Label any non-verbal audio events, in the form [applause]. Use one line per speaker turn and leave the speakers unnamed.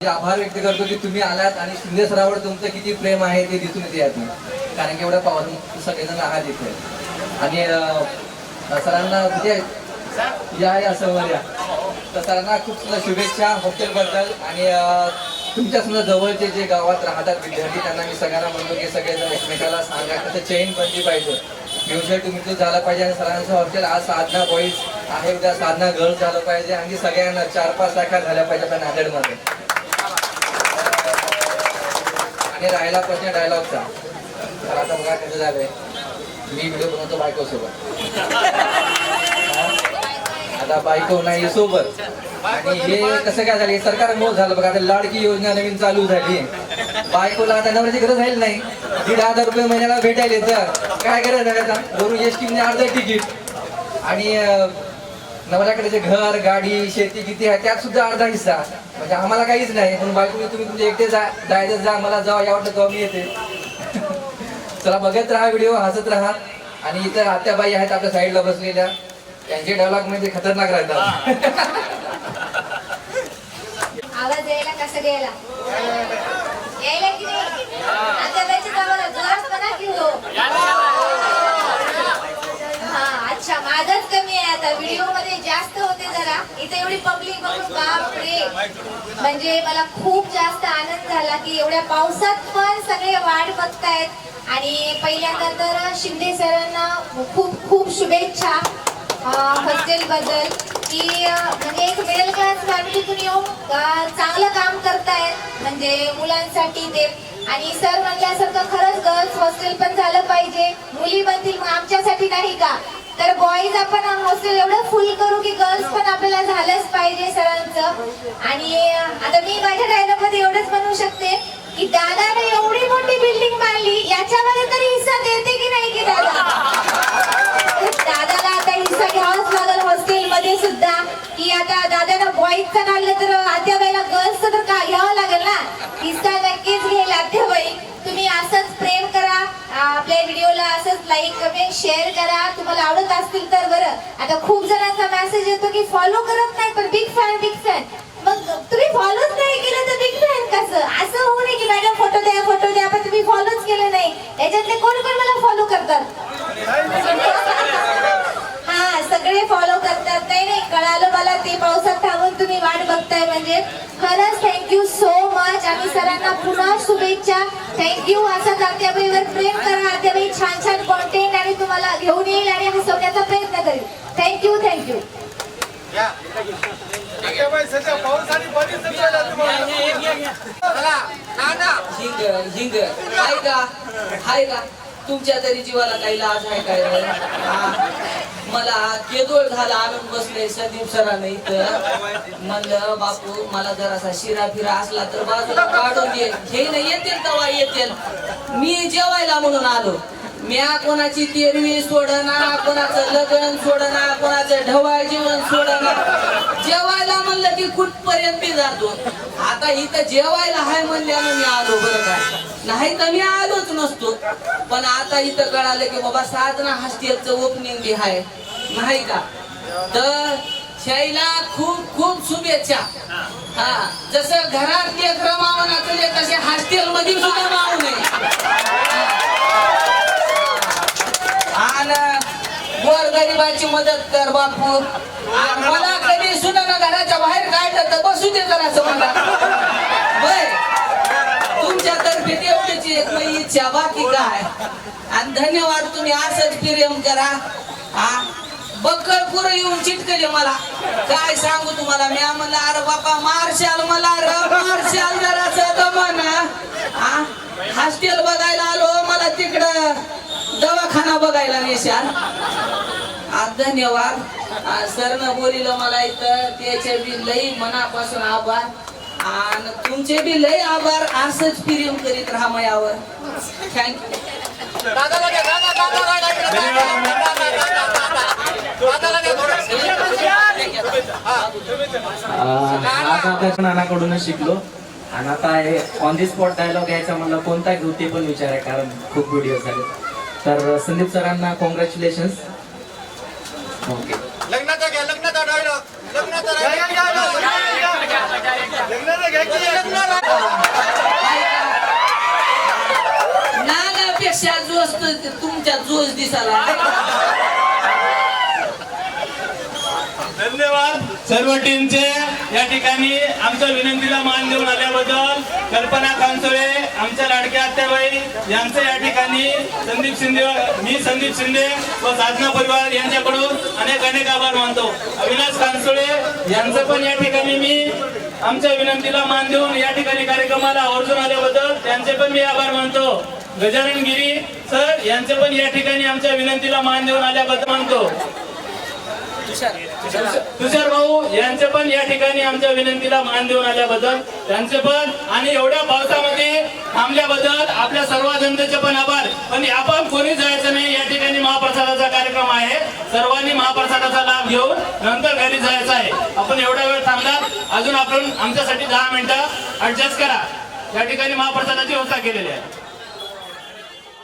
म्हणजे आभार व्यक्त करतो की तुम्ही आलात आणि शिंदे सरावर तुमचं किती प्रेम आहे ते दिसून येते यातून. कारण की एवढं पावसात सगळेजण आहात इथे. आणि सरांना म्हणजे या या समोर या. तर सरांना खूप सुद्धा शुभेच्छा हॉस्टेलबद्दल आणि तुमच्या सुद्धा जवळचे जे गावात राहतात विद्यार्थी त्यांना मी सगळ्यांना म्हणतो की सगळेजण एकमेकाला सांगा तर चेन बनली पाहिजे. फ्युचर तुम्ही तो झाला पाहिजे आणि सरांचं हॉस्टेल आज साधना बॉईज आहे. उद्या साधना गर्ल्स झालं पाहिजे. आणि सगळ्यांना चार पाच शाखा झाल्या पाहिजे आपल्या नांदेडमध्ये. आणि राहायला प्रश्न डायलॉगचा तर आता बघा कसं झालंय. मी व्हिडिओ बनवतो बायकोसोबत. आता बायको नाही सोबत. आणि हे कसं काय झालं सरकार मोठ झालं. बघा आता लाडकी योजना नवीन चालू झाली. बायकोला आता नवऱ्याची गरज राहील नाही. दीड हजार रुपये महिन्याला भेटायले तर काय गरज आहे आता? वरून एस टी अर्ध तिकीट. आणि नवऱ्याकडे जे घर गाडी शेती किती आहे त्यात सुद्धा अर्धा हिस्सा. म्हणजे आम्हाला काहीच नाही. पण बायको तुम्ही तुमचे एकटे जा जायचं जा मला जावा या वाटलं तेव्हा मी येते. [laughs] चला बघत राहा व्हिडिओ हसत राहा. आणि इतर आत्याबाई आहेत आपल्या साईडला बसलेल्या. त्यांचे डायलॉग म्हणजे खतरनाक राहतात.
आवाज यायला कसं गेला यायला? की नाही? आता त्याची कामाला जोरात की हा. अच्छा माझाच कमी आहे आता. व्हिडिओमध्ये जास्त होते जरा. इथे एवढी पब्लिक बघून बाप रे म्हणजे मला खूप जास्त आनंद झाला की एवढ्या पावसात पण सगळे वाट बघतायत. आणि पहिल्यांदा तर शिंदे सरांना खूप खूप शुभेच्छा. हॉस्टेल बद्दल की म्हणजे एक मिडल क्लास फॅमिलीतून येऊन चांगलं काम करतायत म्हणजे मुलांसाठी ते. आणि सर म्हणल्यासारखं खरंच गर्ल्स हॉस्टेल पण झालं पाहिजे. मुली बनतील मग आमच्यासाठी नाही का? तर बॉईज आपण हॉस्टेल एवढं फुल करू की गर्ल्स पण आपल्याला झालंच पाहिजे सरांचं. आणि आता मी माझ्या डायलॉगमध्ये एवढंच म्हणू शकते की दादाने एवढी मोठी बिल्डिंग बांधली याच्या तरी हिस्सा देते की नाही की दादा दादाला आता हिस्सा घ्यावाच लागेल हॉस्टेल मध्ये सुद्धा की आता दादाला बॉईजचं काढलं तर आत्याबाईला गर्ल्सचं तर का घ्यावं लागेल ना हिस्सा नक्कीच घेईल आत्याबाई तुम्ही असंच प्रेम करा आपल्या व्हिडिओला असंच लाईक कमेंट शेअर करा. तुम्हाला आवडत असतील तर बरं. आता खूप जणांचा मेसेज येतो की फॉलो करत नाही पण बिग फॅन बिग फॅन मग तुम्ही फॉलोच नाही केलं तर बिग फॅन कसं? असं होऊ नये की मॅडम फोटो द्या फोटो द्या पण तुम्ही फॉलोच केलं नाही. याच्यातले कोण कोण मला फॉलो करतात? हा सगळे फॉलो करतात. नाही नाही कळालं मला ते पावसात थांबून तुम्ही वाट बघताय म्हणजे. खरंच थँक्यू सो मच आम्ही सरांना पुन्हा शुभेच्छा थँक्यू असं आत्याबाईवर प्रेम करा. आत्याबाई छान छान कॉन्टेंट आणि तुम्हाला घेऊन येईल आणि हसवण्याचा प्रयत्न करेल. थँक्यू थँक्यू
हिंग हिंग हाय का? हाय का? तुमच्या तरी जीवाला काही लाज आहे काय रे? हा. मला केदोळ झाला आणून बसले संदीप सरांनी इथं. म्हणलं बापू मला जरासा शिरा फिरा असला तर बाजूला काढून दे. घेऊन येतील तेव्हा मी जेवायला म्हणून आलो. म्या कोणाची तेरवी सोडना कोणाचं लग्न सोडणार कोणाचं ढवाळ जीवन सोडणार जेवायला म्हणलं की कुठपर्यंत मी जातो आता इथं जेवायला हाय म्हणल्यानं मी आलो बरं काय नाही तर मी आलोच नसतो. पण आता इथं कळालं की बाबा साधना हॉस्टेलचं ओपनिंग बी आहे नाही का? तर शैला खूप खूप शुभेच्छा. हा. जसं घरात लेकरं असले तसे हॉस्टेल मध्ये सुद्धा मावू नये आणि गोरगरिबाची मदत कर बापू. मला कधी सुद्धा ना घराच्या बाहेर काढलं तर बसू दे जरासं मला. बर. तुमच्यातर्फे तेवढीच एक इच्छा बाकी काय. आणि धन्यवाद तुम्ही असंच प्रेम करा. हा. बक्कळ पुरं येऊन चिटकले मला काय सांगू तुम्हाला मी म्हणलं अरे बापा मार्शाल मला र मार्शाल जरासं दमन हॉस्टेल बघायला आलो मला तिकडं दवाखाना बघायला नेशाल धन्यवाद सरनं बोलिलं मला इथं त्याचे बी लई मनापासून आभार आणि तुमचे बी लई आभार असंच प्रेम करीत राहा मयावर थँक्यू
आता नानाकडूनच शिकलो. आणि आता हे ऑन दी स्पॉट डायलॉग यायचा म्हणलं कोणता घेऊ ते पण विचार आहे कारण खूप व्हिडिओ झाले. तर संदीप सरांना कॉंग्रॅच्युलेशन ओके
लग्नाचा घ्या लग्नाचा डायलॉग लग्नाचा
नानापेक्षा जोश तुमच्या जोश दिसाला
धन्यवाद. सर्व टीमचे या ठिकाणी आमच्या विनंतीला मान देऊन आल्याबद्दल कल्पना कांसोळे आमच्या लाडक्या आत्याबाई यांचं या ठिकाणी संदीप शिंदे मी संदीप शिंदे व साधना परिवार यांच्याकडून अनेक अनेक आभार मानतो. अविनाश कांसोळे यांचं पण या ठिकाणी मी आमच्या विनंतीला मान देऊन या ठिकाणी कार्यक्रमाला आवर्जून आल्याबद्दल त्यांचे पण मी आभार मानतो. गजानन गिरी सर यांचे पण या ठिकाणी आमच्या विनंतीला मान देऊन आल्याबद्दल मानतो. तुषार भाऊ यांचे पण या ठिकाणी आमच्या विनंतीला मान देऊन आल्याबद्दल त्यांचे पण आणि एवढ्या पावसामध्ये थांबल्याबद्दल आपल्या सर्व जनतेचे पण आभार. पण आपण कोणी जायचं नाही या ठिकाणी महाप्रसादाचा कार्यक्रम आहे. सर्वांनी महाप्रसादाचा लाभ घेऊन नंतर घरी जायचं आहे. आपण एवढा वेळ थांबलात. अजून आपण आमच्यासाठी दहा मिनिटं ऍडजस्ट करा. या ठिकाणी महाप्रसादाची व्यवस्था केलेली आहे.